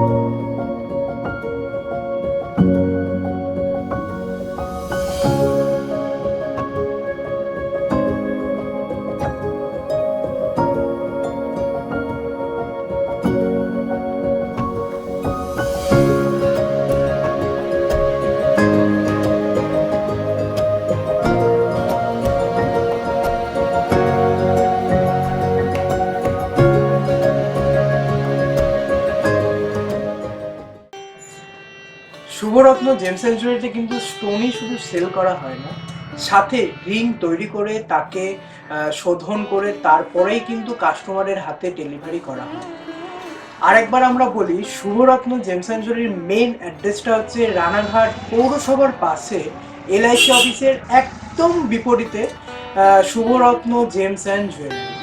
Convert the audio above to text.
thank you Shubharatna and জুয়েলারিতে কিন্তু স্টোনই শুধু সেল করা হয় না। সাথে রিং তৈরি করে তাকে শোধন করে তারপরেই কিন্তু কাস্টমারের হাতে ডেলিভারি করা হয়। আরেকবার আমরা বলি, শুভরত্ন অ্যান্ড জুয়েলারির মেন অ্যাড্রেসটা হচ্ছে রানাঘাট পৌরসভার পাশে এলআইসি অফিসের একদম বিপরীতে শুভরত্ন জেমস অ্যান্ড জুয়েলারি